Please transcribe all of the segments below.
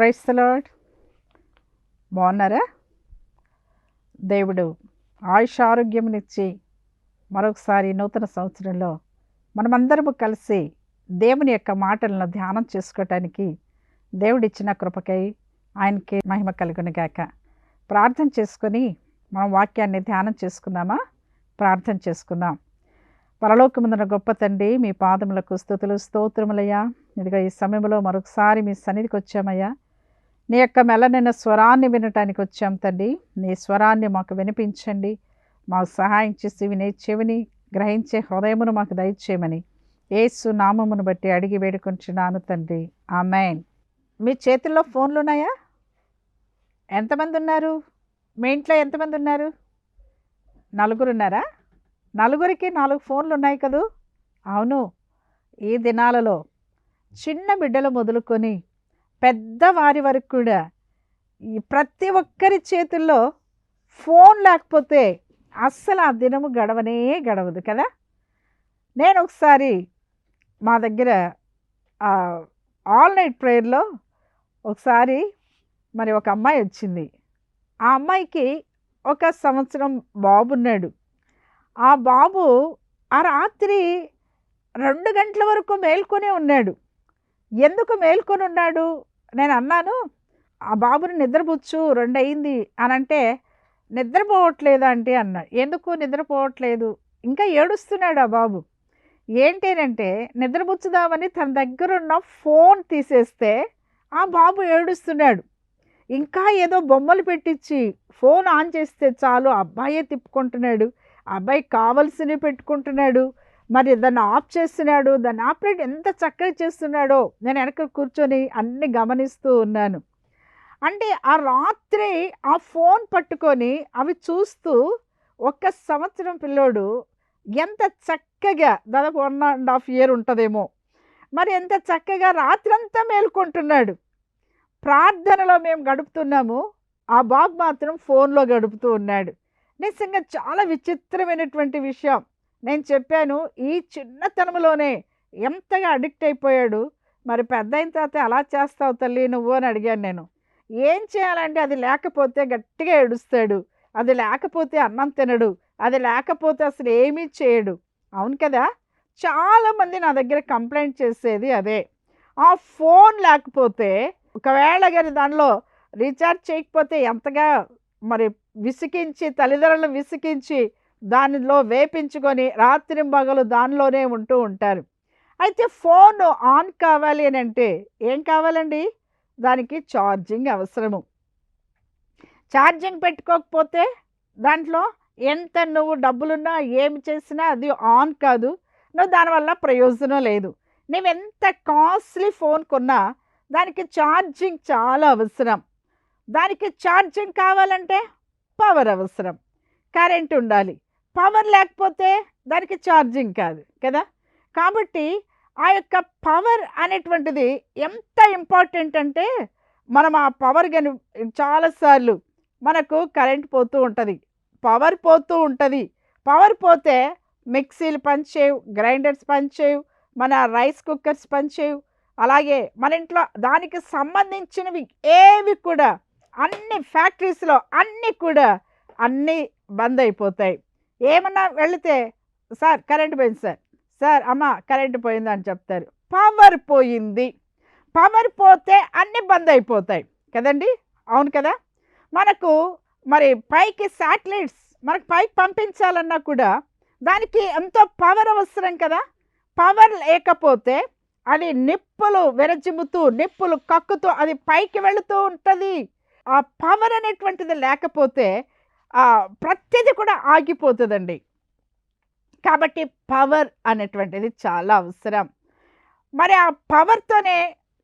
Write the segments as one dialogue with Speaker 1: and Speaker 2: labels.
Speaker 1: క్రైస్తలాడ్ బాగున్నారా? దేవుడు ఆయుష ఆరోగ్యమునిచ్చి మరొకసారి నూతన సంవత్సరంలో మనమందరము కలిసి దేవుని యొక్క మాటలను ధ్యానం చేసుకోవటానికి దేవుడిచ్చిన కృపకై ఆయనకి మహిమ కలుగునుగాక ప్రార్థన చేసుకొని మనం వాక్యాన్ని ధ్యానం చేసుకుందామా? ప్రార్థన చేసుకుందాం. పరలోకముందున గొప్ప తండ్రి మీ పాదములకు స్థుతులు స్తోత్రములయ్యా. ఇదిగో ఈ సమయంలో మరొకసారి మీ సన్నిధికి వచ్చామయ్యా. నీ యొక్క మెలనైన స్వరాన్ని వినటానికి వచ్చాం తండ్రి నీ స్వరాన్ని మాకు వినిపించండి. మాకు సహాయం చేసి వినే చెవిని గ్రహించే హృదయమును మాకు దయచేయమని ఏసు నామమును బట్టి అడిగి వేడుకుంటున్నాను తండ్రి ఆమెన్. మీ చేతుల్లో ఫోన్లు ఉన్నాయా ఎంతమంది ఉన్నారు మీ ఇంట్లో ఎంతమంది ఉన్నారు నలుగురు ఉన్నారా నలుగురికి నాలుగు ఫోన్లు ఉన్నాయి కదూ? అవును. ఈ దినాలలో చిన్న బిడ్డలు మొదలుకొని పెద్దవారి వరకు కూడా. ఈ ప్రతి ఒక్కరి చేతుల్లో ఫోన్ లేకపోతే అస్సలు ఆ దినము గడవనే గడవదు కదా. నేను ఒకసారి మా దగ్గర ఆల్ నైట్ ప్రేయర్లో ఒకసారి మరి ఒక అమ్మాయి వచ్చింది. ఆ అమ్మాయికి ఒక సంవత్సరం బాబున్నాడు ఆ బాబు ఆ రాత్రి రెండు గంటల వరకు మేల్కొనే ఉన్నాడు. ఎందుకు మేల్కొని ఉన్నాడు? నేను అన్నాను ఆ బాబుని నిద్రపుచ్చు రెండు అయింది అని అంటే నిద్రపోవట్లేదు అంటే అన్నాడు. ఎందుకు నిద్రపోవట్లేదు? ఇంకా ఏడుస్తున్నాడు ఆ బాబు. ఏంటేనంటే నిద్రపుచ్చుదామని తన దగ్గర ఉన్న ఫోన్ తీసేస్తే ఆ బాబు ఏడుస్తున్నాడు. ఇంకా ఏదో బొమ్మలు పెట్టించి ఫోన్ ఆన్ చేస్తే చాలు అబ్బాయే తిప్పుకుంటున్నాడు. అబ్బాయి కావలసినవి పెట్టుకుంటున్నాడు. మరి దాన్ని ఆఫ్ చేస్తున్నాడు దాన్ని ఆపరేట్ ఎంత చక్కగా చేస్తున్నాడో నేను వెనక కూర్చొని అన్ని గమనిస్తూ ఉన్నాను. అంటే ఆ రాత్రి ఆ ఫోన్ పట్టుకొని అవి చూస్తూ ఒక్క సంవత్సరం పిల్లోడు ఎంత చక్కగా దాదాపు వన్ అండ్ హాఫ్ ఇయర్ ఉంటుందేమో. మరి ఎంత చక్కగా రాత్రంతా మేల్కొంటున్నాడు. ప్రార్థనలో మేము గడుపుతున్నాము ఆ బాబు మాత్రం ఫోన్లో గడుపుతూ ఉన్నాడు. నిజంగా చాలా విచిత్రమైనటువంటి విషయం. నేను చెప్పాను ఈ చిన్నతనంలోనే ఎంతగా అడిక్ట్ అయిపోయాడు. మరి పెద్ద అయిన తర్వాత అలా చేస్తావు తల్లి నువ్వు అని అడిగాను నేను. ఏం చేయాలంటే అది లేకపోతే గట్టిగా ఏడుస్తాడు. అది లేకపోతే అన్నం తినడు. అది లేకపోతే అసలు ఏమీ చేయడు. అవును కదా? చాలామంది నా దగ్గర కంప్లైంట్ చేసేది అదే. ఆ ఫోన్ లేకపోతే ఒకవేళ కానీ దానిలో రీఛార్జ్ చేయకపోతే ఎంతగా మరి విసికించి తల్లిదండ్రులను విసికించి దానిలో వేపించుకొని రాత్రి పగలు దానిలోనే ఉంటూ ఉంటారు. అయితే ఫోన్ ఆన్ కావాలి అని అంటే ఏం కావాలండి? దానికి ఛార్జింగ్ అవసరము. ఛార్జింగ్ పెట్టుకోకపోతే దాంట్లో ఎంత నువ్వు డబ్బులున్నా ఏమి చేసినా అది ఆన్ కాదు. నువ్వు దానివల్ల ప్రయోజనం లేదు. నువ్వు ఎంత కాస్ట్లీ ఫోన్ కొన్నా దానికి ఛార్జింగ్ చాలా అవసరం. దానికి ఛార్జింగ్ కావాలంటే పవర్ అవసరం. కరెంట్ ఉండాలి. పవర్ లేకపోతే దానికి ఛార్జింగ్ కాదు కదా? కాబట్టి ఆ యొక్క పవర్ అనేటువంటిది ఎంత ఇంపార్టెంట్ అంటే మనం ఆ పవర్ కానీ చాలాసార్లు మనకు కరెంట్ పోతూ ఉంటుంది పవర్ పోతూ ఉంటుంది. పవర్ పోతే మిక్సీలు పనిచేయవు గ్రైండర్స్ పనిచేయవు మన రైస్ కుక్కర్స్ పనిచేయవు. అలాగే మన ఇంట్లో దానికి సంబంధించినవి ఏవి కూడా అన్ని ఫ్యాక్టరీస్లో అన్నీ కూడా అన్నీ బంద్ అయిపోతాయి. ఏమన్నా వెళితే సార్ కరెంట్ పోయింది సార్. సార్ అమ్మ కరెంట్ పోయింది? అని చెప్తారు. పవర్ పోయింది. పవర్ పోతే అన్నీ బంద్ అయిపోతాయి. కదండి? అవును కదా? మనకు మరి పైకి శాటిలైట్స్ మనకు పైకి పంపించాలన్నా కూడా దానికి ఎంతో పవర్ అవసరం కదా? పవర్ లేకపోతే అది నిప్పులు విరజిమ్ముతూ నిప్పులు కక్కుతూ అది పైకి వెళుతూ ఉంటుంది. ఆ పవర్ అనేటువంటిది లేకపోతే ప్రతిదీ కూడా ఆగిపోతుందండి. కాబట్టి పవర్ అనేటువంటిది చాలా అవసరం. మరి ఆ పవర్తోనే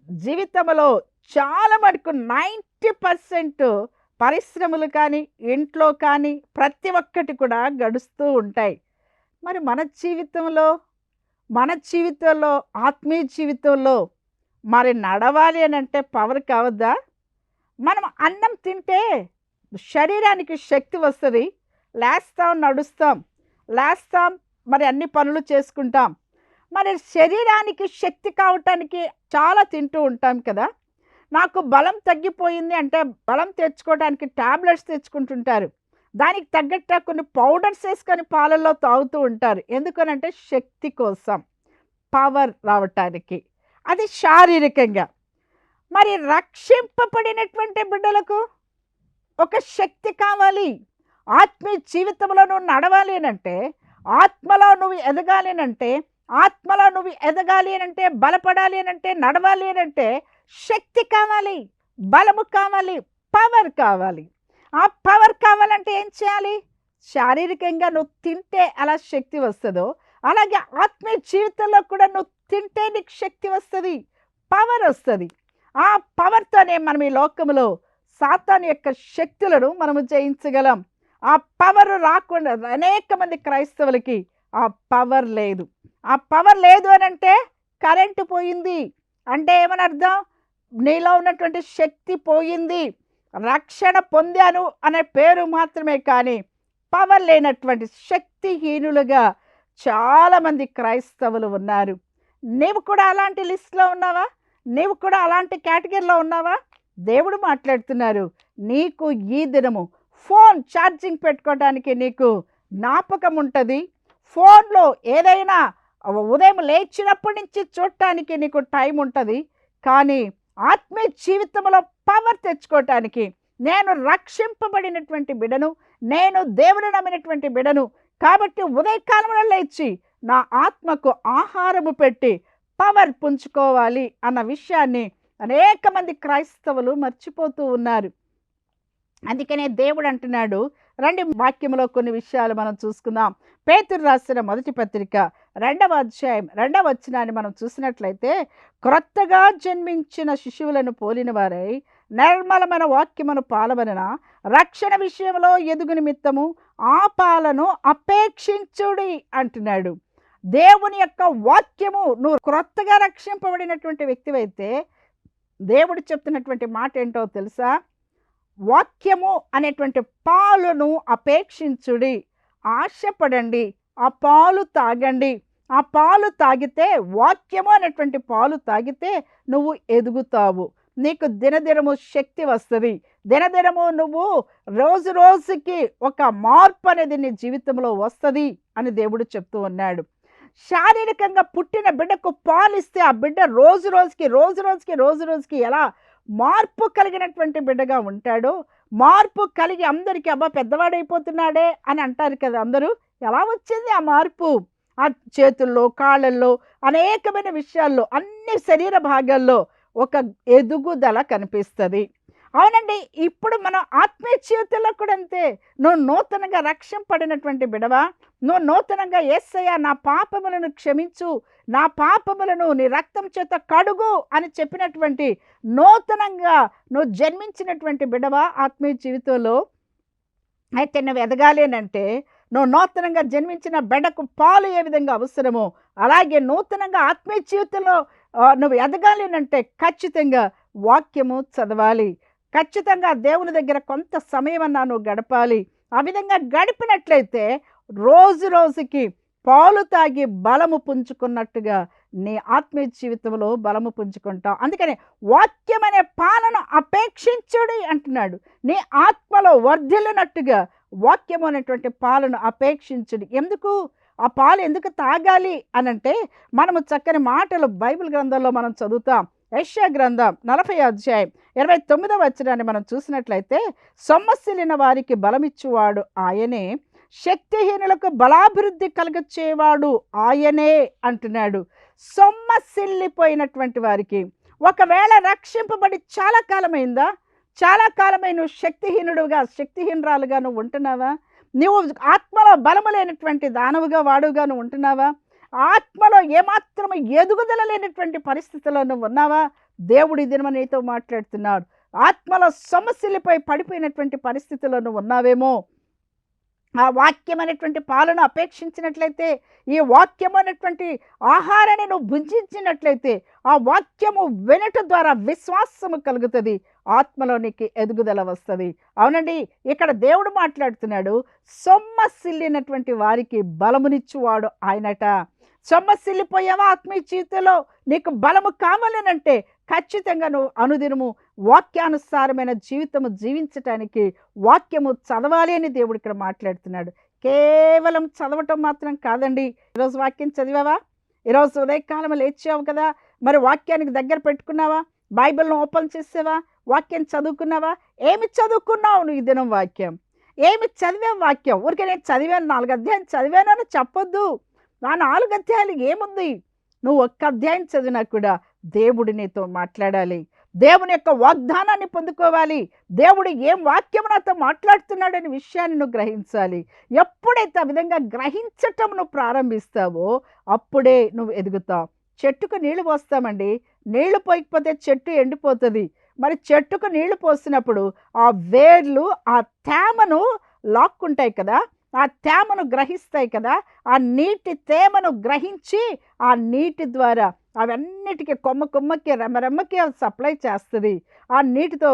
Speaker 1: జీవితంలో చాలా మటుకు నైంటీ పర్సెంట్ పరిశ్రమలు కానీ ఇంట్లో కానీ ప్రతి ఒక్కటి కూడా గడుస్తూ ఉంటాయి. మరి మన జీవితంలో మన జీవితంలో ఆత్మీయ జీవితంలో మరి నడవాలి అని అంటే పవర్ కావద్దా? మనం అన్నం తింటే శరీరానికి శక్తి వస్తుంది. లేస్తాం నడుస్తాం. లేస్తాం మరి అన్ని పనులు చేసుకుంటాం. మరి శరీరానికి శక్తి కావటానికి చాలా తింటూ ఉంటాం కదా. నాకు బలం తగ్గిపోయింది అంటే బలం తెచ్చుకోవడానికి టాబ్లెట్స్ తెచ్చుకుంటుంటారు. దానికి తగ్గట్టు కొన్ని పౌడర్స్ వేసుకొని పాలల్లో తాగుతూ ఉంటారు. ఎందుకనంటే శక్తి కోసం పవర్ రావటానికి. అది శారీరకంగా. మరి రక్షింపబడినటువంటి బిడ్డలకు ఒక శక్తి కావాలి. ఆత్మీయ జీవితంలో నువ్వు నడవాలి అంటే ఆత్మలో నువ్వు ఎదగాలి అంటే ఆత్మలో నువ్వు ఎదగాలి అంటే బలపడాలి అంటే నడవాలి అంటే శక్తి కావాలి బలము కావాలి పవర్ కావాలి. ఆ పవర్ కావాలంటే ఏం చేయాలి? శారీరకంగా నువ్వు తింటే అలా శక్తి వస్తుందో అలాగే ఆత్మీయ జీవితంలో కూడా నువ్వు తింటే నీకు శక్తి వస్తుంది పవర్ వస్తుంది. ఆ పవర్తోనే మనం ఈ లోకంలో సాతాన్ యొక్క శక్తులను మనము జయించగలం. ఆ పవర్ రాకుండా అనేక మంది క్రైస్తవులకి ఆ పవర్ లేదు. ఆ పవర్ లేదు అని అంటే కరెంటు పోయింది. అంటే ఏమని అర్థం నీలో ఉన్నటువంటి శక్తి పోయింది. రక్షణ పొందాను అనే పేరు మాత్రమే కానీ పవర్ లేనటువంటి శక్తిహీనులుగా చాలామంది క్రైస్తవులు ఉన్నారు. నీవు కూడా అలాంటి లిస్ట్లో ఉన్నావా? నీవు కూడా అలాంటి కేటగిరీలో ఉన్నావా? దేవుడు మాట్లాడుతున్నారు నీకు ఈ దినము ఫోన్ ఛార్జింగ్ పెట్టుకోవడానికి నీకు జ్ఞాపకం ఉంటుంది ఫోన్లో ఏదైనా ఉదయం లేచినప్పటి నుంచి చూడటానికి నీకు టైం ఉంటుంది కానీ ఆత్మీయ జీవితంలో పవర్ తెచ్చుకోవటానికి నేను రక్షింపబడినటువంటి బిడను నేను దేవుని నమ్మినటువంటి బిడను. కాబట్టి ఉదయకాలంలో లేచి నా ఆత్మకు ఆహారము పెట్టి పవర్ పుంజుకోవాలి అన్న విషయాన్ని అనేక మంది క్రైస్తవులు మర్చిపోతూ ఉన్నారు. అందుకనే దేవుడు అంటున్నాడు. రండి వాక్యంలో కొన్ని విషయాలు మనం చూసుకుందాం. పేతురు రాసిన మొదటి పత్రిక రెండవ అధ్యాయం రెండవ వచనాన్ని మనం చూసినట్లయితే క్రొత్తగా జన్మించిన శిశువులను పోలిన వారై నిర్మలమైన వాక్యమును పాలవలన రక్షణ విషయంలో ఎదుగు నిమిత్తము ఆ పాలను అపేక్షించుడి అంటున్నాడు. దేవుని యొక్క వాక్యము నువ్వు క్రొత్తగా రక్షింపబడినటువంటి వ్యక్తివైతే దేవుడు చెప్తున్నటువంటి మాట ఏంటో తెలుసా? వాక్యము అనేటువంటి పాలును అపేక్షించుడి. ఆశపడండి ఆ పాలు తాగండి. ఆ పాలు తాగితే వాక్యము అనేటువంటి పాలు తాగితే నువ్వు ఎదుగుతావు. నీకు దినదినము శక్తి వస్తుంది. దినదినము నువ్వు రోజు రోజుకి ఒక మార్పు అనేది నీ జీవితంలో వస్తుంది అని దేవుడు చెప్తూ ఉన్నాడు. శారీరకంగా పుట్టిన బిడ్డకు పాలిస్తే ఆ బిడ్డ రోజు రోజుకి రోజు రోజుకి రోజు రోజుకి ఎలా మార్పు కలిగినటువంటి బిడ్డగా ఉంటాడో మార్పు కలిగి అందరికీ అబ్బా పెద్దవాడైపోతున్నాడే అని అంటారు కదా అందరూ. ఎలా వచ్చింది ఆ మార్పు? ఆ చేతుల్లో కాళ్ళల్లో అనేకమైన విషయాల్లో అన్ని శరీర భాగాల్లో ఒక ఎదుగుదల కనిపిస్తుంది. అవునండి ఇప్పుడు మనం ఆత్మీయ జీవితంలో కూడా అంతే. నువ్వు నూతనంగా రక్షింపడినటువంటి బిడవా నువ్వు నూతనంగా ఏసయ్య నా పాపములను క్షమించు నా పాపములను నీ రక్తం చేత కడుగు అని చెప్పినటువంటి నూతనంగా నువ్వు జన్మించినటువంటి బిడవా ఆత్మీయ జీవితంలో. అయితే నువ్వు ఎదగాలేనంటే నువ్వు నూతనంగా జన్మించిన బెడకు పాలు ఏ విధంగా అవసరమో అలాగే నూతనంగా ఆత్మీయ జీవితంలో నువ్వు ఎదగాలేనంటే ఖచ్చితంగా వాక్యము చదవాలి. ఖచ్చితంగా దేవుని దగ్గర కొంత సమయం అన్నా గడపాలి. ఆ విధంగా గడిపినట్లయితే రోజు రోజుకి పాలు తాగి బలము పుంజుకున్నట్టుగా నీ ఆత్మీయ జీవితంలో బలము పుంజుకుంటావు. అందుకని వాక్యం అనే పాలన అపేక్షించుడి అంటున్నాడు. నీ ఆత్మలో వర్ధిల్లినట్టుగా వాక్యం అనేటువంటి పాలను అపేక్షించుడి. ఎందుకు? ఆ పాలు ఎందుకు తాగాలి అనంటే మనము చక్కని మాటలు బైబిల్ గ్రంథంలో మనం చదువుతాం. యెషయా గ్రంథం నలభై అధ్యాయం ఇరవై తొమ్మిదవ వచనాన్ని మనం చూసినట్లయితే సొమ్మసిలిన వారికి బలమిచ్చువాడు ఆయనే శక్తిహీనులకు బలాభివృద్ధి కలగచేవాడు ఆయనే అంటున్నాడు. సొమ్మసిల్లిపోయినటువంటి వారికి ఒకవేళ రక్షింపబడి చాలా కాలమైందా? చాలా కాలమై నువ్వు శక్తిహీనుడుగా శక్తిహీనరాలుగా నువ్వు ఉంటున్నావా? నువ్వు ఆత్మలో బలము లేనటువంటి దానవుగా వాడుగా నువ్వు ఉంటున్నావా? ఆత్మలో ఏమాత్రం ఎదుగుదల లేనటువంటి పరిస్థితిలో నువ్వు ఉన్నావా? దేవుడి దినమ నీతో మాట్లాడుతున్నాడు. ఆత్మలో సమస్యలపై పడిపోయినటువంటి పరిస్థితులను ఉన్నావేమో? ఆ వాక్యం అనేటువంటి పాలన అపేక్షించినట్లయితే ఈ వాక్యం అనేటువంటి ఆహారాన్ని నువ్వు భుజించినట్లయితే ఆ వాక్యము వినట ద్వారా విశ్వాసము కలుగుతుంది. ఆత్మలో నీకు ఎదుగుదల వస్తుంది. అవునండి ఇక్కడ దేవుడు మాట్లాడుతున్నాడు సొమ్మసిల్లినటువంటి వారికి బలమునిచ్చువాడు ఆయనట. సొమ్మసిల్లిపోయావా ఆత్మీయ జీవితంలో? నీకు బలము కావాలనంటే ఖచ్చితంగా నువ్వు అనుదినము వాక్యానుసారమైన జీవితము జీవించటానికి వాక్యము చదవాలి అని దేవుడు ఇక్కడ మాట్లాడుతున్నాడు. కేవలం చదవటం మాత్రం కాదండి. ఈరోజు వాక్యం చదివావా? ఈరోజు ఉదయకాలం లేచావు కదా? మరి వాక్యానికి దగ్గర పెట్టుకున్నావా? బైబిల్ను ఓపెన్ చేసావా? వాక్యం చదువుకున్నావా? ఏమి చదువుకున్నావు నువ్వు ఈ దినం వాక్యం? ఏమి చదివాం వాక్యం? ఊరికే నేను చదివాను నాలుగు అధ్యాయం అని చెప్పొద్దు. ఆ నాలుగు అధ్యాయాలు ఏముంది? నువ్వు ఒక్క అధ్యాయం చదివినా కూడా దేవుడు నీతో మాట్లాడాలి. దేవుని యొక్క వాగ్దానాన్ని పొందుకోవాలి. దేవుడు ఏం వాక్యం నాతో మాట్లాడుతున్నాడనే విషయాన్ని నువ్వు గ్రహించాలి. ఎప్పుడైతే ఆ విధంగా గ్రహించటం నువ్వు ప్రారంభిస్తావో అప్పుడే నువ్వు ఎదుగుతావు. చెట్టుకు నీళ్ళు పోస్తామండి. నీళ్ళు పోయకపోతే చెట్టు ఎండిపోతుంది. మరి చెట్టుకు నీళ్ళు పోసినప్పుడు ఆ వేర్లు ఆ తేమను లాక్కుంటాయి కదా. ఆ తేమను గ్రహిస్తాయి కదా ఆ నీటి తేమను గ్రహించి ఆ నీటి ద్వారా అవన్నిటికీ కొమ్మ కొమ్మకి రెమ్మరెమ్మకి అది సప్లై చేస్తుంది. ఆ నీటితో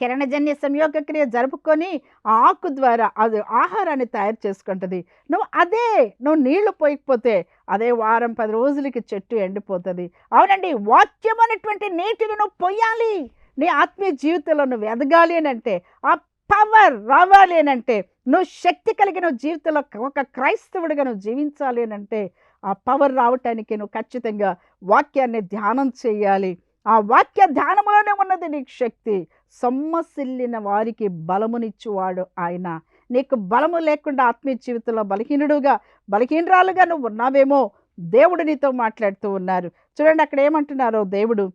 Speaker 1: కిరణజన్య సంయోగ క్రియ జరుపుకొని ఆకు ద్వారా అది ఆహారాన్ని తయారు చేసుకుంటుంది. నువ్వు అదే నువ్వు నీళ్ళు పోయకపోతే అదే వారం పది రోజులకి చెట్టు ఎండిపోతుంది. అవునండి వాక్యం అనేటువంటి నీటిని నువ్వు పొయ్యాలి నీ ఆత్మీయ జీవితంలో నువ్వు ఎదగాలి అని అంటే ఆ పవర్ రావాలి అని అంటే నువ్వు శక్తి కలిగిన జీవితంలో ఒక క్రైస్తవుడిగా నువ్వు జీవించాలి అని అంటే ఆ పవర్ రావటానికి నువ్వు ఖచ్చితంగా వాక్యాన్ని ధ్యానం చేయాలి. ఆ వాక్య ధ్యానంలోనే ఉన్నది నీకు శక్తి. సొమ్మసిల్లిన వారికి బలమునిచ్చువాడు ఆయన. నీకు బలము లేకుండా ఆత్మీయ జీవితంలో బలహీనుడుగా బలహీనరాలుగా నువ్వు ఉన్నావేమో దేవుడు నీతో మాట్లాడుతూ ఉన్నారు. చూడండి అక్కడ ఏమంటున్నారో దేవుడు.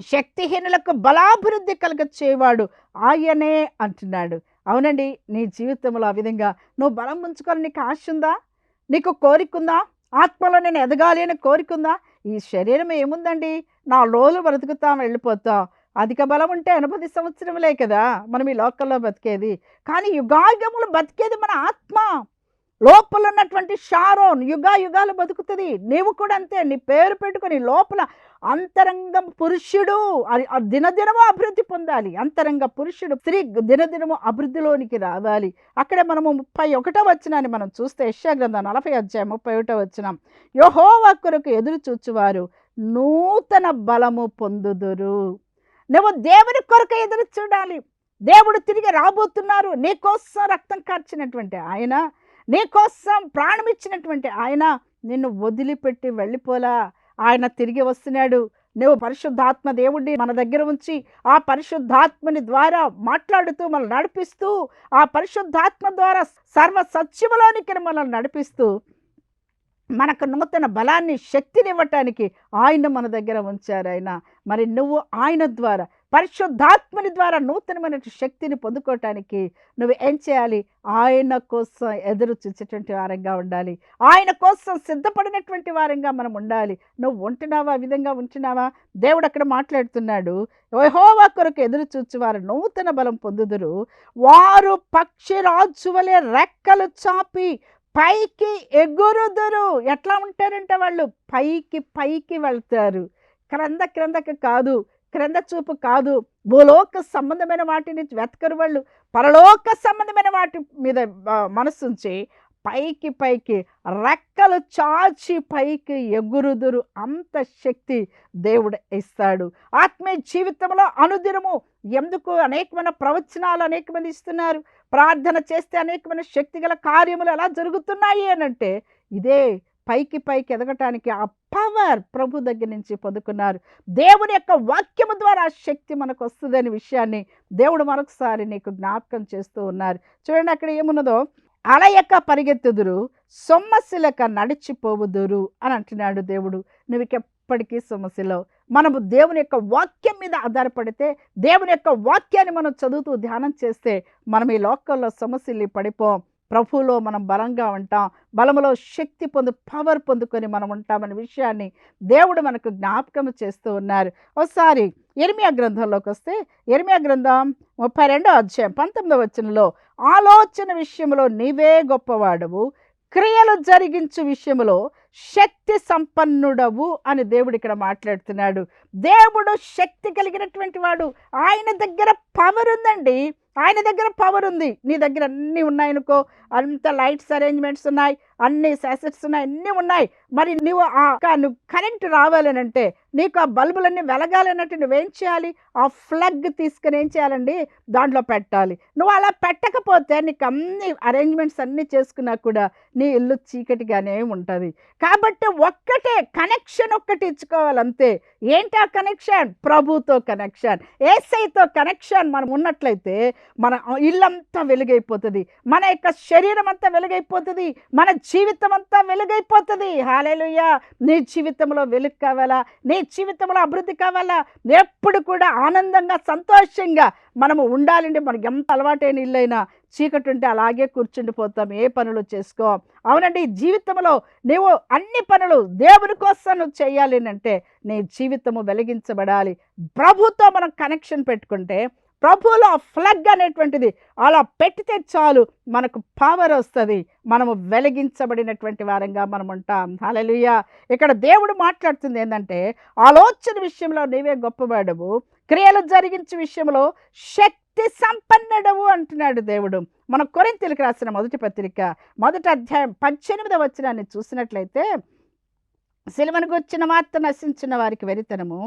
Speaker 1: శక్తిహీనులకు బలాభివృద్ధి కలగ చేయవాడు ఆయనే అంటున్నాడు. అవునండి నీ జీవితంలో ఆ విధంగా నువ్వు బలం ఉంచుకోవాలని నీకు ఆశ ఉందా? నీకు కోరికుందా ఆత్మలో నేను ఎదగాలి అని కోరికుందా ఈ శరీరం ఏముందండి? నా రోజులు బ్రతుకుతాం వెళ్ళిపోతాం. అధిక బలం ఉంటే ఎనభై సంవత్సరములే కదా మనం ఈ లోకల్లో బతికేది కానీ యుగాయుగములు బతికేది మన ఆత్మ. లోపల ఉన్నటువంటి షారోన్ యుగా యుగాలు బతుకుతుంది నీవు కూడా అంతే నీ పేరు పెట్టుకొని లోపల అంతరంగం పురుషుడు అది దినదినము అభివృద్ధి పొందాలి. అంతరంగ పురుషుడు స్త్రీ దినదినము అభివృద్ధిలోనికి రావాలి. అక్కడే మనము ముప్పై ఒకటో వచ్చినాన్ని మనం చూస్తే యశ్యాగ్రంథం నలభై అధ్యాయం ముప్పై ఒకటో వచ్చినాం యహోవా కొరకు ఎదురు చూచువారు నూతన బలము పొందుదురు. నువ్వు దేవుని కొరకు ఎదురు చూడాలి. దేవుడు తిరిగి రాబోతున్నారు. నీకోసం రక్తం కార్చినటువంటి ఆయన నీకోసం ప్రాణం ఇచ్చినటువంటి ఆయన నిన్ను వదిలిపెట్టి వెళ్ళిపోలా. ఆయన తిరిగి వస్తున్నాడు. నువ్వు పరిశుద్ధాత్మ దేవుడిని మన దగ్గర ఉంచి ఆ పరిశుద్ధాత్మని ద్వారా మాట్లాడుతూ మనల్ని నడిపిస్తూ ఆ పరిశుద్ధాత్మ ద్వారా సర్వ సత్యములోనికి మనల్ని నడిపిస్తూ మనకు నూతన బలాన్ని శక్తినివ్వటానికి ఆయన మన దగ్గర ఉంచారు ఆయన. మరి నువ్వు ఆయన ద్వారా పరిశుద్ధాత్మని ద్వారా నూతనమైన శక్తిని పొందుకోవటానికి నువ్వు ఏం చేయాలి? ఆయన కోసం ఎదురు చూసేటువంటి వారంగా ఉండాలి. ఆయన కోసం సిద్ధపడినటువంటి వారంగా మనం ఉండాలి. నువ్వు ఉంటున్నావా? విధంగా ఉంటున్నావా? దేవుడు అక్కడ మాట్లాడుతున్నాడు. యహోవా కొరకు ఎదురు చూచువారు నూతన బలం పొందుదురు. వారు పక్షిరాజు వలె రెక్కలు చాపి పైకి ఎగురుదురు. ఎట్లా ఉంటారంటే వాళ్ళు? పైకి పైకి వెళ్తారు. క్రింద క్రిందకి కాదు. క్రింద చూపు కాదు. భూలోక సంబంధమైన వాటిని వెతకరు వాళ్ళు. పరలోక సంబంధమైన వాటి మీద మనసుంచి పైకి పైకి రెక్కలు చాచి పైకి ఎగురుదురు అంత శక్తి దేవుడు ఇస్తాడు. ఆత్మీయ జీవితంలో అనుదినము ఎందుకు అనేకమైన ప్రవచనాలు అనేకమంది ఇస్తున్నారు? ప్రార్థన చేస్తే అనేకమైన శక్తి గల కార్యములు ఎలా జరుగుతున్నాయి అని అంటే ఇదే పైకి పైకి ఎదగటానికి ఆ పవర్ ప్రభు దగ్గర నుంచి పొందుకున్నారు. దేవుని యొక్క వాక్యము ద్వారా శక్తి మనకు వస్తుందనే విషయాన్ని దేవుడు మరొకసారి నీకు జ్ఞాపకం చేస్తూ ఉన్నారు. చూడండి అక్కడ ఏమున్నదో? అలయక పరిగెత్తుదురు సొమ్మసిలక నడిచిపోవుదురు అని అంటున్నాడు దేవుడు. నువ్వు ఎప్పటికీ సమస్యలో మనము దేవుని యొక్క వాక్యం మీద ఆధారపడితే దేవుని యొక్క వాక్యాన్ని మనం చదువుతూ ధ్యానం చేస్తే మనం ఈ లోకల్లో సమస్యలు పడిపోం. ప్రభువులో మనం బలంగా ఉంటాం. బలములో శక్తి పొందు పవర్ పొందుకొని మనం ఉంటామనే విషయాన్ని దేవుడు మనకు జ్ఞాపకం చేస్తూ ఉన్నారు. ఒకసారి ఎర్మియా గ్రంథంలోకి వస్తే ఎర్మియా గ్రంథం ముప్పై రెండో అధ్యాయం పంతొమ్మిదో వచనంలో ఆలోచన విషయంలో నీవే గొప్పవాడవు క్రియలు జరిగించు విషయంలో శక్తి సంపన్నుడవు అని దేవుడు ఇక్కడ మాట్లాడుతున్నాడు. దేవుడు శక్తి కలిగినటువంటి వాడు. ఆయన దగ్గర పవర్ ఉందండి. ఆయన దగ్గర పవర్ ఉంది. నీ దగ్గర అన్నీ ఉన్నాయనుకో. అంత లైట్స్ అరేంజ్మెంట్స్ ఉన్నాయి. అన్ని సెసెట్స్ ఉన్నాయి అన్నీ ఉన్నాయి. మరి నువ్వు ఆ నువ్వు కరెంట్ రావాలనంటే నీకు ఆ బల్బులన్నీ వెలగాలన్నట్టు నువ్వేం చేయాలి? ఆ ఫ్లగ్ తీసుకుని ఏం చేయాలండి? దాంట్లో పెట్టాలి. నువ్వు అలా పెట్టకపోతే నీకు అన్ని అరేంజ్మెంట్స్ అన్నీ చేసుకున్నా కూడా నీ ఇల్లు చీకటిగానే ఉంటుంది. కాబట్టి ఒక్కటే కనెక్షన్ ఒక్కటి ఇచ్చుకోవాలంతే. ఏంటి ఆ కనెక్షన్ ప్రభుతో కనెక్షన్ ఏసైతో కనెక్షన్ మనం ఉన్నట్లయితే మన ఇల్లంతా వెలుగైపోతుంది. మన యొక్క శరీరం అంతా వెలుగైపోతుంది. మన జీవితం అంతా వెలుగైపోతుంది. హాలేలుయ్యా నీ జీవితంలో వెలుగు కావాలా? నీ జీవితంలో అభివృద్ధి కావాలా? ఎప్పుడు కూడా ఆనందంగా సంతోషంగా మనము ఉండాలండి. మనకి ఎంత అలవాటైన ఇల్లైనా చీకటి ఉంటే అలాగే కూర్చుండిపోతాం. ఏ పనులు చేసుకో? అవునండి జీవితంలో నీవు అన్ని పనులు దేవుని కోసం నువ్వు చేయాలి అంటే నీ జీవితము వెలిగించబడాలి. ప్రభుతో మనం కనెక్షన్ పెట్టుకుంటే ప్రభువులో ఫ్లగ్ అనేటువంటిది అలా పెట్టితే చాలు మనకు పవర్ వస్తుంది. మనము వెలిగించబడినటువంటి వారంగా మనం ఉంటాం. హలలుయ ఇక్కడ దేవుడు మాట్లాడుతుంది ఏంటంటే ఆలోచన విషయంలో నీవే గొప్పవాడవు. క్రియలు జరిగించే విషయంలో శక్తి సంపన్నుడవు అంటున్నాడు దేవుడు. మన కొరింతలకు రాసిన మొదటి పత్రిక మొదటి అధ్యాయం పద్దెనిమిదవ వచ్చినాన్ని చూసినట్లయితే సిలువను వచ్చిన వార్త నశించిన వారికి వెరితనము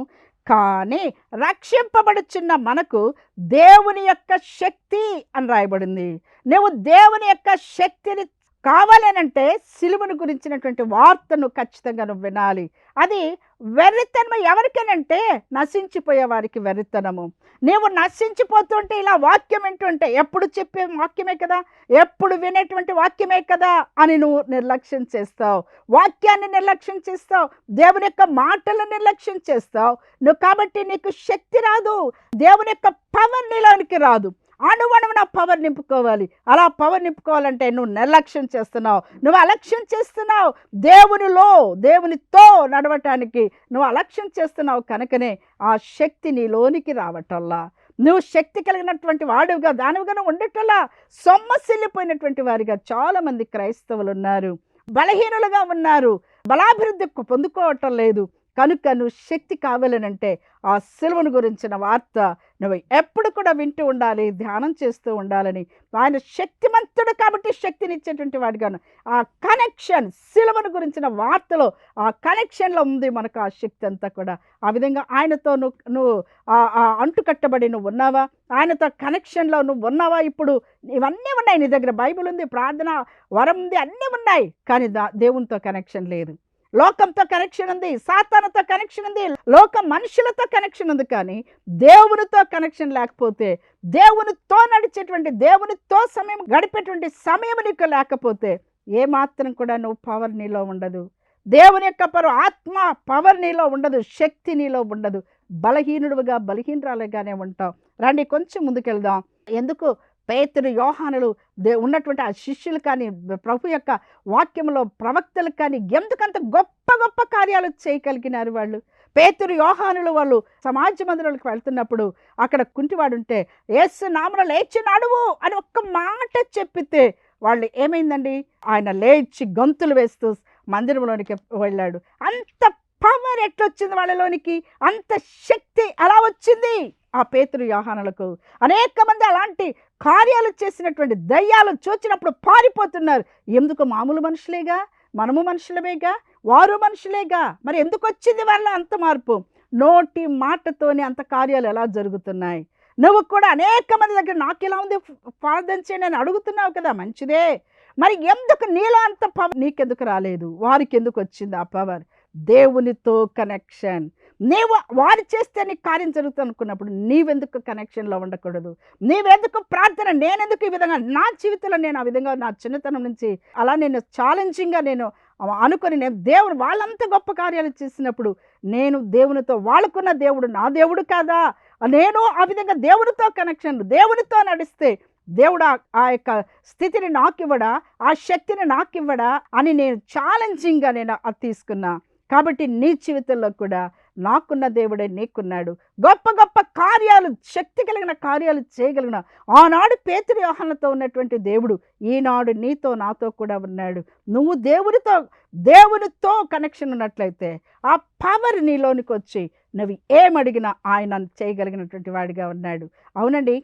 Speaker 1: కానీ రక్షింపబడుచున్న మనకు దేవుని యొక్క శక్తి అని రాయబడింది. నువ్వు దేవుని యొక్క శక్తిని కావాలనంటే సిలువను గురించినటువంటి వార్తను ఖచ్చితంగా నువ్వు వినాలి. అది వెర్రితనము ఎవరికనంటే నశించిపోయే వారికి వెర్రితనము. నీవు నశించిపోతుంటే ఇలా వాక్యం వింటుంటే ఎప్పుడు చెప్పే వాక్యమే కదా? ఎప్పుడు వినేటువంటి వాక్యమే కదా? అని నువ్వు నిర్లక్ష్యం చేస్తావు. వాక్యాన్ని నిర్లక్ష్యం చేస్తావు. దేవుని యొక్క మాటలు నిర్లక్ష్యం చేస్తావు. నువ్వు కాబట్టి నీకు శక్తి రాదు. దేవుని యొక్క పవర్ నీలోనికి రాదు. అణువణువున పవర్ నింపుకోవాలి. అలా పవర్ నింపుకోవాలంటే నువ్వు నిర్లక్ష్యం చేస్తున్నావు. నువ్వు అలక్ష్యం చేస్తున్నావు. దేవునిలో దేవునితో నడవటానికి నువ్వు అలక్ష్యం చేస్తున్నావు కనుకనే ఆ శక్తి నీలోనికి రావటల్లా నువ్వు శక్తి కలిగినటువంటి వాడుగా దానివిగా ఉండటంలా. సొమ్మసిల్లిపోయినటువంటి వారిగా చాలామంది క్రైస్తవులు ఉన్నారు బలహీనులుగా ఉన్నారు. బలాభివృద్ధి పొందుకోవటం లేదు. కనుక నువ్వు శక్తి కావాలనంటే ఆ సిలువను గురించిన వార్త నువ్వు ఎప్పుడు కూడా వింటూ ఉండాలి ధ్యానం చేస్తూ ఉండాలని. ఆయన శక్తిమంతుడు కాబట్టి శక్తినిచ్చేటువంటి వాడిగాను. ఆ కనెక్షన్ సిలువను గురించిన వార్తలో ఆ కనెక్షన్లో ఉంది మనకు ఆ శక్తి అంతా కూడా. ఆ విధంగా ఆయనతో నువ్వు నువ్వు ఆ అంటుకట్టబడి నువ్వు ఉన్నావా? ఆయనతో కనెక్షన్లో నువ్వు ఉన్నావా? ఇప్పుడు ఇవన్నీ ఉన్నాయి నీ దగ్గర. బైబిల్ ఉంది ప్రార్థన వరం ఉంది అన్నీ ఉన్నాయి. కానీ దా దేవునితో కనెక్షన్ లేదు. లోకంతో కనెక్షన్ ఉంది సాతానతో కనెక్షన్ ఉంది లోక మనుషులతో కనెక్షన్ ఉంది కానీ దేవునితో కనెక్షన్ లేకపోతే దేవునితో నడిచేటువంటి దేవునితో సమయం గడిపేటువంటి సమయం నీకు లేకపోతే ఏమాత్రం కూడా నువ్వు పవర్ నీలో ఉండదు. దేవుని యొక్క పరు ఆత్మ పవర్ నీలో ఉండదు శక్తి నీలో ఉండదు. బలహీనుడుగా బలహీనరాలుగానే ఉంటావు. రండి కొంచెం ముందుకెళ్దాం. ఎందుకు? పేతురు యోహానులు దే ఉన్నటువంటి ఆ శిష్యులు కానీ ప్రభు యొక్క వాక్యంలో ప్రవక్తలు కానీ ఎందుకంత గొప్ప గొప్ప కార్యాలు చేయగలిగినారు వాళ్ళు? పేతురు యోహానులు వాళ్ళు సమాజ మందిరాలకు వెళ్తున్నప్పుడు అక్కడ కుంటివాడుంటే ఏసు నామర లేచి నడువు అని ఒక్క మాట చెప్పితే వాళ్ళు ఏమైందండి? ఆయన లేచి గొంతులు వేస్తూ మందిరంలోనికి వెళ్ళాడు. అంత పవర్ ఎట్లొచ్చింది వాళ్ళలోనికి? అంత శక్తి అలా వచ్చింది? ఆ పేతురు యోహానులకు అనేక మంది అలాంటి కార్యాలు చేసినటువంటి దయ్యాలు చూచినప్పుడు పారిపోతున్నారు. ఎందుకు మామూలు మనుషులేగా? మనము మనుషులమేగా? వారు మనుషులేగా? మరి ఎందుకు వచ్చింది వాళ్ళ అంత మార్పు? నోటి మాటతోనే అంత కార్యాలు ఎలా జరుగుతున్నాయి? నువ్వు కూడా అనేక మంది దగ్గర నాకు ఎలా ఉంది? ప్రార్థన చేయండి అని అడుగుతున్నావు కదా మంచిదే. మరి ఎందుకు నీలో అంత పవర్ నీకెందుకు రాలేదు? వారికి ఎందుకు వచ్చింది ఆ పవర్? దేవునితో కనెక్షన్. నీవు వారు చేస్తే నీకు కార్యం జరుగుతుంది అనుకున్నప్పుడు నీవెందుకు కనెక్షన్లో ఉండకూడదు? నీవెందుకు ప్రార్థన? నేనెందుకు ఈ విధంగా? నా జీవితంలో నేను ఆ విధంగా నా చిన్నతనం నుంచి అలా నేను ఛాలెంజింగ్గా నేను అనుకొని నేను దేవుడు వాళ్ళంత గొప్ప కార్యాలు చేసినప్పుడు నేను దేవునితో వాళ్ళకున్న దేవుడు నా దేవుడు కాదా? నేను ఆ విధంగా దేవునితో కనెక్షన్ దేవునితో నడిస్తే దేవుడు ఆ- ఆ యొక్క స్థితిని నాకివ్వడా? ఆ శక్తిని నాకివ్వడా? అని నేను ఛాలెంజింగ్గా నేను అది తీసుకున్నా. కాబట్టి నీ జీవితంలో కూడా నాకున్న దేవుడే నీకున్నాడు. గొప్ప గొప్ప కార్యాలు శక్తి కలిగిన కార్యాలు చేయగలిగిన ఆనాడు పేతురు యోహానతో ఉన్నటువంటి దేవుడు ఈనాడు నీతో నాతో కూడా ఉన్నాడు. నువ్వు దేవునితో దేవునితో కనెక్షన్ ఉన్నట్లయితే ఆ పవర్ నీలోనికి వచ్చి నువ్వు ఏమడిగినా ఆయన చేయగలిగినటువంటి వాడిగా ఉన్నాడు. అవునండి?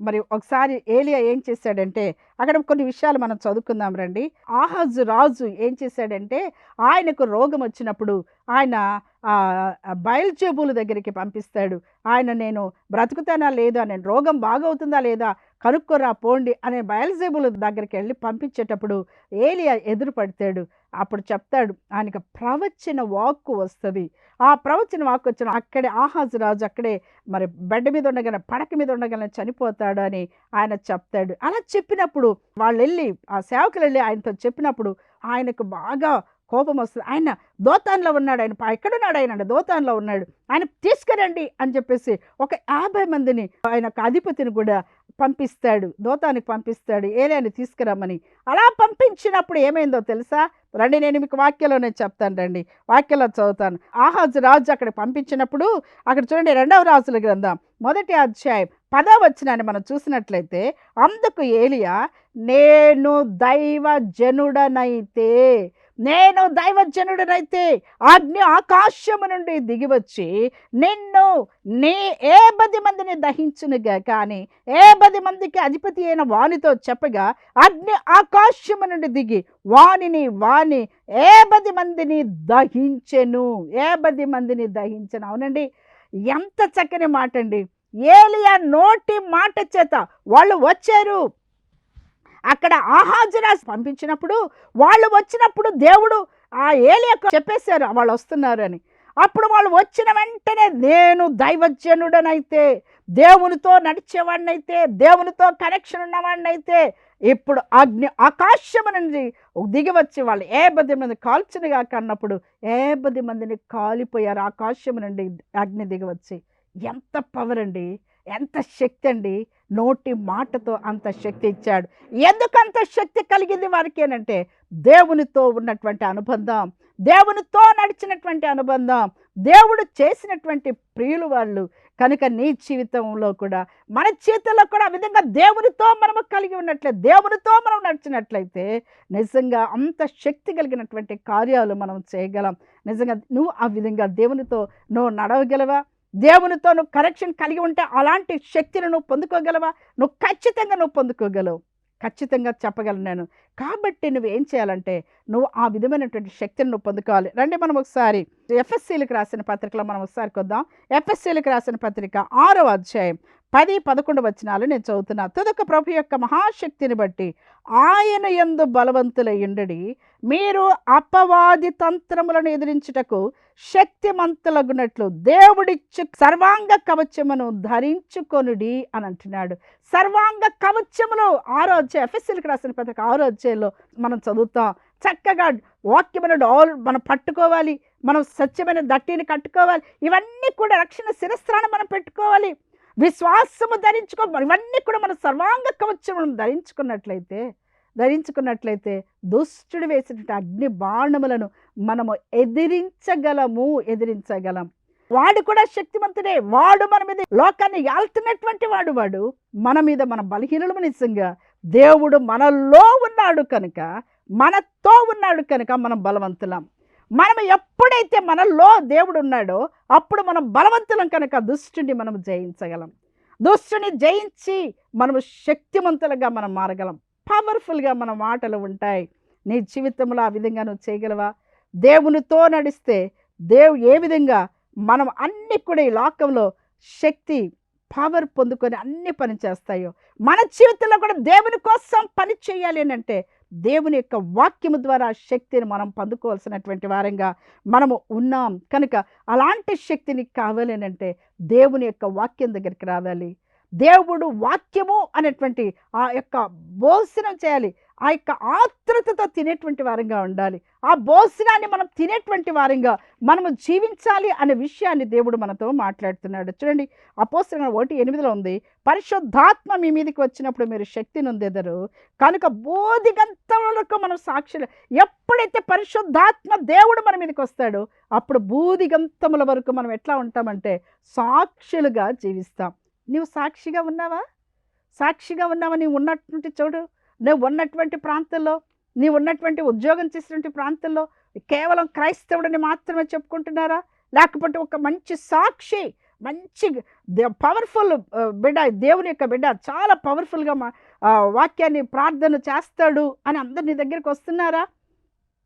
Speaker 1: మరి ఒకసారి ఏలియా ఏం చేశాడంటే అక్కడ కొన్ని విషయాలు మనం చదువుకుందాం రండి. ఆహాజు రాజు ఏం చేశాడంటే ఆయనకు రోగం వచ్చినప్పుడు ఆయన బయల్జేబుల దగ్గరికి పంపిస్తాడు. ఆయన నేను బ్రతుకుతానా లేదా? నేను రోగం బాగవుతుందా లేదా? కనుక్కోరా పోండి అనే బయల్జేబుల దగ్గరికి వెళ్ళి పంపించేటప్పుడు ఏలియా ఎదురుపడతాడు. అప్పుడు చెప్తాడు ఆయనకు ప్రవచన వాక్కు వస్తుంది. ఆ ప్రవచన వాక్కు వచ్చిన అక్కడే ఆహాజు రాజు అక్కడే మరి బెడ్ మీద ఉండగానే పడక మీద ఉండగానే చనిపోతాడు అని ఆయన చెప్తాడు. అలా చెప్పినప్పుడు వాళ్ళు వెళ్ళి ఆ సేవకులు వెళ్ళి ఆయనతో చెప్పినప్పుడు ఆయనకు బాగా కోపం వస్తుంది. ఆయన దోతాన్లో ఉన్నాడు. ఆయన ఎక్కడున్నాడు ఆయన దోతాన్లో ఉన్నాడు. ఆయన తీసుకురండి అని చెప్పేసి ఒక యాభై మందిని ఆయన ఒక అధిపతిని కూడా పంపిస్తాడు. దోతానికి పంపిస్తాడు. ఏలియాని తీసుకురమ్మని. అలా పంపించినప్పుడు ఏమైందో తెలుసా? రండి నేను మీకు వాక్యంలోనే చెప్తాను రండి. వాక్యంలో చదువుతాను. ఆహాజ్ రాజు అక్కడ పంపించినప్పుడు అక్కడ చూడండి రెండవ రాజుల గ్రంథం. మొదటి అధ్యాయం పదవ వచ్చినాన్ని మనం చూసినట్లయితే అందుకు ఏలియా నేను దైవ జనుడనైతే నేను దైవజనుడనైతే అగ్ని ఆకాశము నుండి దిగివచ్చి నిన్ను నీ ఏ పది మందిని దహించునుగా కానీ ఏ పది మందికి అధిపతి అయిన వానితో చెప్పగా అగ్ని ఆకాశము నుండి దిగి వానిని వాని ఏ పది మందిని దహించెను. ఏ పది మందిని దహించను. అవునండి ఎంత చక్కని మాట అండి ఏలియా నోటి మాట చేత వాళ్ళు వచ్చారు. అక్కడ ఆహాజరాజు పంపించినప్పుడు వాళ్ళు వచ్చినప్పుడు దేవుడు ఆ ఏలియాకు చెప్పేశారు వాళ్ళు వస్తున్నారు అని. అప్పుడు వాళ్ళు వచ్చిన వెంటనే నేను దైవజనుడనైతే దేవునితో నడిచేవాడినైతే దేవునితో కనెక్షన్ ఉన్నవాడినైతే ఇప్పుడు అగ్ని ఆకాశము నుండి దిగి వచ్చి వాళ్ళు ఏ పది మంది కాల్చునిగా కన్నప్పుడు ఏ పది మందిని కాలిపోయారు ఆకాశము నుండి అగ్ని దిగి వచ్చి. ఎంత పవర్ అండి. ఎంత శక్తి అండి? నోటి మాటతో అంత శక్తి ఇచ్చాడు. ఎందుకంత శక్తి కలిగింది వారికేనంటే దేవునితో ఉన్నటువంటి అనుబంధం దేవునితో నడిచినటువంటి అనుబంధం దేవుడు చేసినటువంటి ప్రియులు వాళ్ళు. కనుక నీ జీవితంలో కూడా మన జీవితంలో కూడా ఆ విధంగా దేవునితో మనము కలిగి ఉన్నట్లే దేవునితో మనం నడిచినట్లయితే నిజంగా అంత శక్తి కలిగినటువంటి కార్యాలు మనం చేయగలం. నిజంగా నువ్వు ఆ విధంగా దేవునితో నువ్వు నడవగలవా? దేవునితో నువ్వు కరెక్షన్ కలిగి ఉంటే అలాంటి శక్తిని నువ్వు పొందుకోగలవా? నువ్వు ఖచ్చితంగా నువ్వు పొందుకోగలవు. ఖచ్చితంగా చెప్పగలను నేను. కాబట్టి నువ్వు ఏం చేయాలంటే నువ్వు ఆ విధమైనటువంటి శక్తిని నువ్వు పొందుకోవాలి. రండి మనం ఒకసారి ఎఫ్ఎస్సీలకు రాసిన పత్రికలో మనం ఒకసారి కొద్దాం. ఎఫ్ఎస్సీలకు రాసిన పత్రిక ఆరో అధ్యాయం పది పదకొండు వచనాలు నేను చదువుతున్నా. తుదక ప్రభు యొక్క మహాశక్తిని బట్టి ఆయన ఎందు బలవంతులయ్యుండడి మీరు అపవాది తంత్రములను ఎదిరించుటకు శక్తిమంతులగునట్లు దేవుడిచ్చు సర్వాంగ కవచమును ధరించుకొనుడి అని అంటున్నాడు. సర్వాంగ కవచములు ఆరో అధ్యాయ ఎఫ్ఎస్సీలకు రాసిన పత్రిక ఆరో అధ్యాయంలో మనం చదువుతాం. చక్కగా వాక్యమైన డౌల్ మనం పట్టుకోవాలి. మనం సత్యమైన దట్టిని కట్టుకోవాలి. ఇవన్నీ కూడా రక్షణ శిరస్త్రాన్ని మనం పెట్టుకోవాలి. విశ్వాసము ధరించుకో ఇవన్నీ కూడా మన సర్వాంగ కవచములను ధరించుకున్నట్లయితే ధరించుకున్నట్లయితే దుష్టుడు వేసినటువంటి అగ్ని బాణములను మనము ఎదిరించగలము ఎదిరించగలం. వాడు కూడా శక్తివంతుడే వాడు మన మీద లోకాన్ని యాల్తున్నటువంటి వాడు వాడు. మన మీద మన బలహీనలు నిజంగా దేవుడు మనలో ఉన్నాడు కనుక మనతో ఉన్నాడు కనుక మనం బలవంతులం. మనం ఎప్పుడైతే మనలో దేవుడు ఉన్నాడో అప్పుడు మనం బలవంతులం కనుక దుష్టుని మనం జయించగలం. దుష్టుని జయించి మనము శక్తివంతులుగా మనం మారగలం. పవర్ఫుల్గా మన మాటలు ఉంటాయి. నీ జీవితంలో ఆ విధంగా నువ్వు చేయగలవా? దేవునితో నడిస్తే దేవు ఏ విధంగా మనం అన్ని కూడా ఈ లోకంలో శక్తి పవర్ పొందుకొని అన్ని పని చేస్తాయో మన జీవితంలో కూడా దేవుని కోసం పని చేయాలి అని అంటే దేవుని యొక్క వాక్యము ద్వారా శక్తిని మనం పొందుకోవాల్సినటువంటి వారంగా మనము ఉన్నాం. కనుక అలాంటి శక్తిని కావాలి అంటే దేవుని యొక్క వాక్యం దగ్గరికి రావాలి. దేవుడు వాక్యము అనేటువంటి ఆ యొక్క భోజనం చేయాలి. ఆ యొక్క ఆతృతతో తినేటువంటి వారంగా ఉండాలి. ఆ భోజనాన్ని మనం తినేటువంటి వారంగా మనము జీవించాలి అనే విషయాన్ని దేవుడు మనతో మాట్లాడుతున్నాడు. చూడండి అపోస్తున్న ఒకటి ఎనిమిదిలో ఉంది. పరిశుద్ధాత్మ మీ మీదకి వచ్చినప్పుడు మీరు శక్తి నొందెదరు. కనుక బోధిగంత వరకు మనం సాక్షులు. ఎప్పుడైతే పరిశుద్ధాత్మ దేవుడు మన మీదకి వస్తాడో అప్పుడు బూదిగంతముల వరకు మనం ఎట్లా ఉంటామంటే సాక్షులుగా జీవిస్తాం. నువ్వు సాక్షిగా ఉన్నావా? సాక్షిగా ఉన్నావా? నీవు ఉన్నటువంటి చూడు. నువ్వు ఉన్నటువంటి ప్రాంతంలో నీవు ఉన్నటువంటి ఉద్యోగం చేసినటువంటి ప్రాంతంలో కేవలం క్రైస్తవుడిని మాత్రమే చెప్పుకుంటున్నారా? లేకపోతే ఒక మంచి సాక్షి మంచి పవర్ఫుల్ బిడ్డ దేవుని యొక్క బిడ్డ చాలా పవర్ఫుల్గా మా వాక్యాన్ని ప్రార్థన చేస్తాడు అని అందరు నీ దగ్గరికి వస్తున్నారా?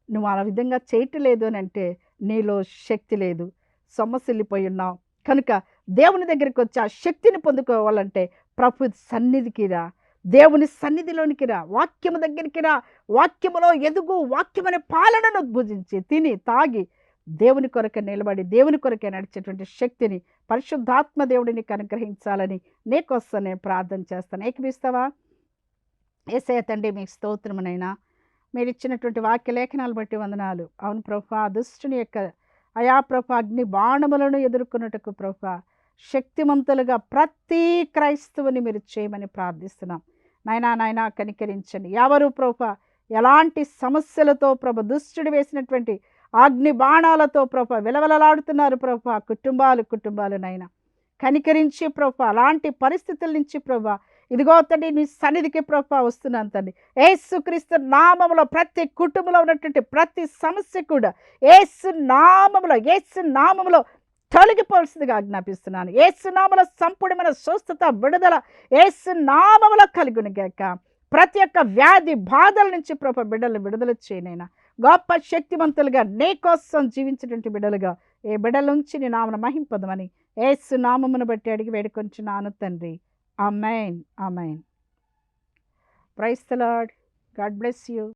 Speaker 1: నువ్వు ఆ విధంగా చేయట్లేదు అని అంటే నీలో శక్తి లేదు. సొమ్మసిల్లిపోయి ఉన్నావు. కనుక దేవుని దగ్గరికి వచ్చి ఆ శక్తిని పొందుకోవాలంటే ప్రభు సన్నిధికి రా. దేవుని సన్నిధిలోనికి రా వాక్యము దగ్గరికి రా వాక్యములో ఎదుగు వాక్యమనే పాలనను భుజించి తిని తాగి దేవుని కొరకే నిలబడి దేవుని కొరకే నడిచేటువంటి శక్తిని పరిశుద్ధాత్మ దేవుడిని అనుగ్రహించాలని నీకోసం నేను ప్రార్థన చేస్తాను. ఏకమిస్తావా? ఏసయ తండ్రి మీకు స్తోత్రమునైనా మీరు ఇచ్చినటువంటి వాక్య లేఖనాలు బట్టి వందనాలు. అవును ప్రభు దుష్టుని యొక్క అయా ప్రభు అగ్ని బాణములను ఎదుర్కొన్నట్టుకు ప్రభు శక్తిమంతులుగా ప్రతి క్రైస్తవుని మీరు చేయమని ప్రార్థిస్తున్నాం. నాయనా నాయనా కనికరించండి. ఎవరు ప్రభ ఎలాంటి సమస్యలతో ప్రభు దుష్టుడు వేసినటువంటి అగ్ని బాణాలతో ప్రభ విలవలలాడుతున్నారు ప్రభ కుటుంబాలు కుటుంబాలు నాయన. కనికరించి ప్రభ అలాంటి పరిస్థితుల నుంచి ప్రభ ఇదిగో తండ్రి నీ సన్నిధికి ప్రభ వస్తున్నాను తండ్రి. ఏసుక్రీస్తు నామములో ప్రతి కుటుంబంలో ఉన్నటువంటి ప్రతి సమస్య కూడా ఏసు నామములో ఏసు నామములో తొలగిపోవలసిందిగా ఆజ్ఞాపిస్తున్నాను. ఏసునామల నామములో సంపూర్ణమైన స్వస్థత విడుదల ఏసు నామములో కలుగును గాక. ప్రతి ఒక్క వ్యాధి బాధల నుంచి ప్రభు బిడ్డలు విడుదల చేయనైనా. గొప్ప శక్తివంతులుగా నీ కోసం జీవించినటువంటి బిడ్డలుగా ఏ బిడ్డల నుంచి నీ నామను మహింపదమని ఏసు నామమును బట్టి అడిగి వేడుకొంచున్నాను తండ్రి. Amen amen praise the Lord. God bless you.